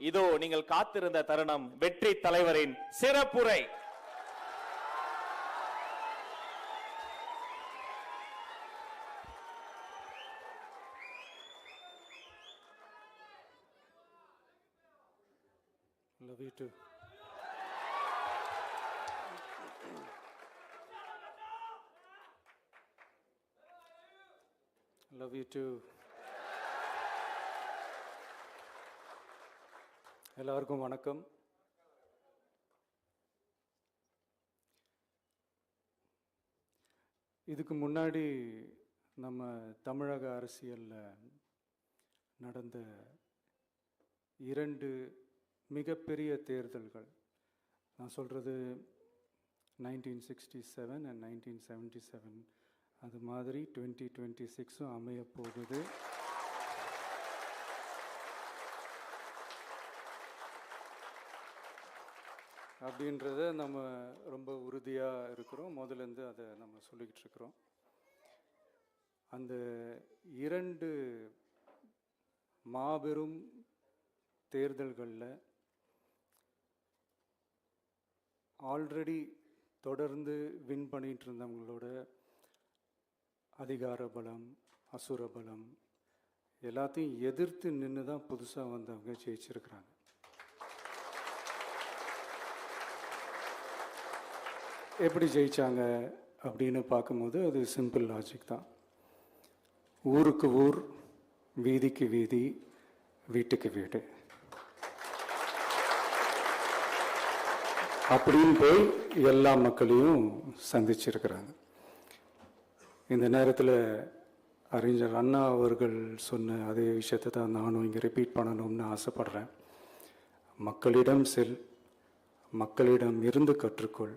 இதோ நீங்கள் காத்திருந்த தருணம் வெற்றி தலைவரின் சிறப்புரை Love you too. Love you too. எல்லாருக்கும் வணக்கம். இதுக்கு முன்னாடி நம்ம தமிழக அரசியலில் நடந்த இரண்டு மிகப்பெரிய தேர்தல்கள். நான் சொல்கிறது nineteen sixty seven and nineteen seventy seven அது மாதிரி டுவெண்ட்டி டுவெண்ட்டி சிக்ஸும் அமைய போகுது அப்படின்றத நம்ம ரொம்ப உறுதியாக இருக்கிறோம். முதலேருந்து அதை நம்ம சொல்லிக்கிட்டு இருக்கிறோம். அந்த இரண்டு மாபெரும் தேர்தல்களில் ஆல்ரெடி தொடர்ந்து வின் பண்ணிட்டு இருந்தவங்களோட அதிகார பலம் அசுர பலம் எல்லாத்தையும் எதிர்த்து நின்று தான் புதுசாக வந்தவங்க ஜெயிச்சிருக்கிறாங்க. எப்படி ஜெயித்தாங்க அப்படின்னு பார்க்கும்போது அது சிம்பிள் லாஜிக் தான். ஊருக்கு ஊர் வீதிக்கு வீதி வீட்டுக்கு வீடு. அப்படின்னு போய் எல்லா மக்களையும் சந்திச்சிருக்கிறாங்க. இந்த நேரத்தில் அறிஞர் அண்ணா அவர்கள் சொன்ன அதே விஷயத்தை தான் நானும் இங்கே ரிப்பீட் பண்ணணும்னு ஆசைப்படுறேன். மக்களிடம் செல் மக்களிடம் இருந்து கற்றுக்கொள்.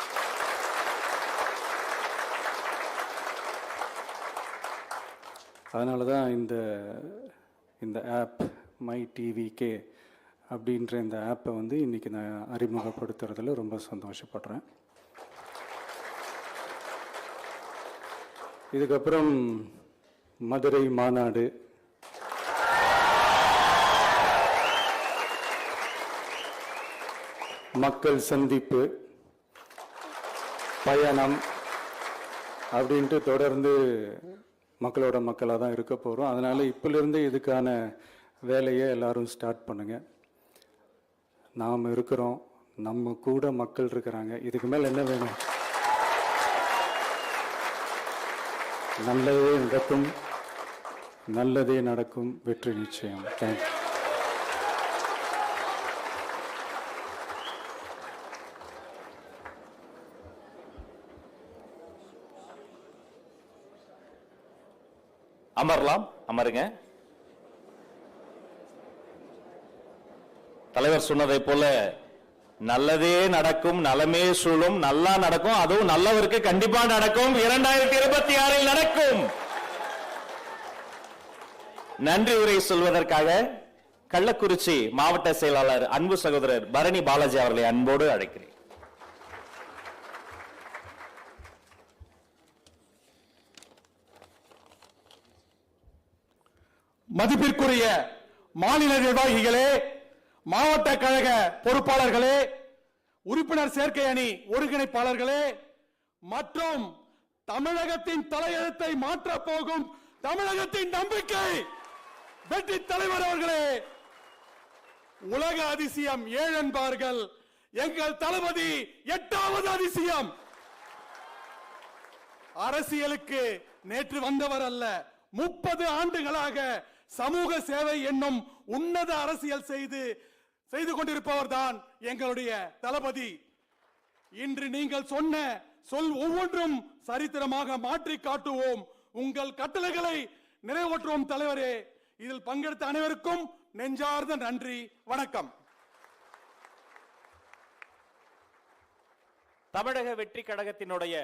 அதனால தான் இந்த இந்த ஆப் மை டிவிகே அப்படின்ற இந்த ஆப்பை வந்து இன்றைக்கி நான் அறிமுகப்படுத்துறதுல ரொம்ப சந்தோஷப்படுறேன். இதுக்கப்புறம் மதுரை மாநாடு. மக்கள் சந்திப்பு. பயணம். அப்படின்ட்டு தொடர்ந்து மக்களோட மக்களாக தான் இருக்க போகிறோம் அதனால் இப்பிலிருந்து இதுக்கான வேலையை எல்லோரும் ஸ்டார்ட் பண்ணுங்கள் நாம் இருக்கிறோம். நம்ம கூட மக்கள் இருக்கிறாங்க. இதுக்கு மேலே என்ன வேணும்? நல்லதே நடக்கும். நல்லதே நடக்கும். வெற்றி நிச்சயம். தேங்க்யூ அமரலாம் அமருங்க. தலைவர் சொன்னதை போல நல்லதே நடக்கும் நலமே சூழும் நல்லா நடக்கும் அதுவும் நல்லவருக்கு கண்டிப்பா நடக்கும் இரண்டாயிரத்தி இருபத்தி ஆறில் நடக்கும். நன்றி உரை சொல்வதற்காக கள்ளக்குறிச்சி மாவட்ட செயலாளர் அன்பு சகோதரர் பரணி பாலாஜி அவர்களை அன்போடு அழைக்கிறேன். மதிப்பிற்குரிய மாநில நிர்வாகிகளே மாவட்ட கழக பொறுப்பாளர்களே உறுப்பினர் சேர்க்கை அணி ஒருங்கிணைப்பாளர்களே மற்றும் தமிழகத்தின் தலையெழுத்தை மாற்ற போகும் தமிழகத்தின் நம்பிக்கை! வெற்றி தலைவர் அவர்களே உலக அதிசயம் ஏழு என்பார்கள். எங்கள் தளபதி எட்டாவது அதிசயம். அரசியலுக்கு நேற்று வந்தவர் அல்ல முப்பது ஆண்டுகளாக சமூக சேவை என்னும் உன்னத அரசியல் செய்து செய்து கொண்டிருப்பவர் தான் எங்களுடைய தளபதி. இன்று நீங்கள் சொன்ன சொல் ஒவ்வொன்றும் சரித்திரமாக மாற்றி காட்டுவோம். உங்கள் கட்டளைகளை நிறைவேற்றுவோம் தலைவரே. இதில் பங்கெடுத்த அனைவருக்கும் நெஞ்சார்ந்த நன்றி. வணக்கம். தமிழக வெற்றி கழகத்தினுடைய